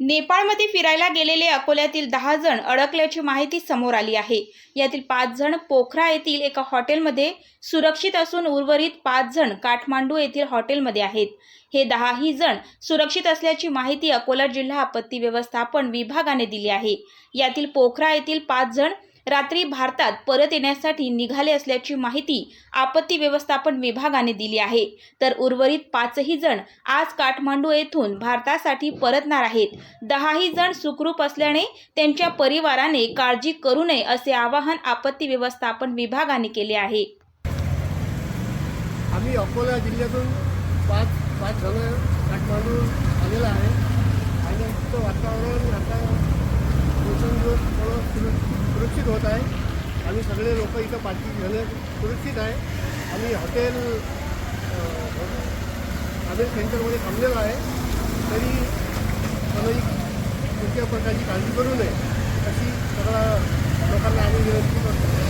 नेपाळमध्ये फिरायला गेलेले अकोल्यातील दहा जण अडकल्याची माहिती समोर आली आहे. यातील पाच जण पोखरा येथील एका हॉटेलमध्ये सुरक्षित असून उर्वरित पाच जण काठमांडू येथील हॉटेलमध्ये आहेत. हे दहाही जण सुरक्षित असल्याची माहिती अकोला जिल्हा आपत्ती व्यवस्थापन विभागाने दिली आहे. यातील पोखरा येथील पाच जण रात्री भारतात परत येण्यासाठी निघाले असल्याची माहिती आपत्ती व्यवस्थापन विभागाने दिली आहे. तर उर्वरित पाचही जण आज काठमांडू येथून भारतासाठी परतणार आहेत. दहाही जण सुखरूप असल्याने त्यांच्या परिवाराने काळजी करू नये असे आवाहन आपत्ती व्यवस्थापन विभागाने केले आहे. आम्ही अकोला जिल्ह्यातून पाच पाच जण काठमांडू आलेला आहे. आणि तिथं वातावरण आता सुरक्षित होत आहे. आम्ही सगळे लोक इथं पाठी घेणं सुरक्षित आहे. आम्ही हॉटेल हॉटेल सेंटरमध्ये थांबलेलो आहे. तरी कोणाही कोणत्या प्रकारची काळजी करू नये. अशी सगळ्या लोकांना आम्ही विनंती करतो.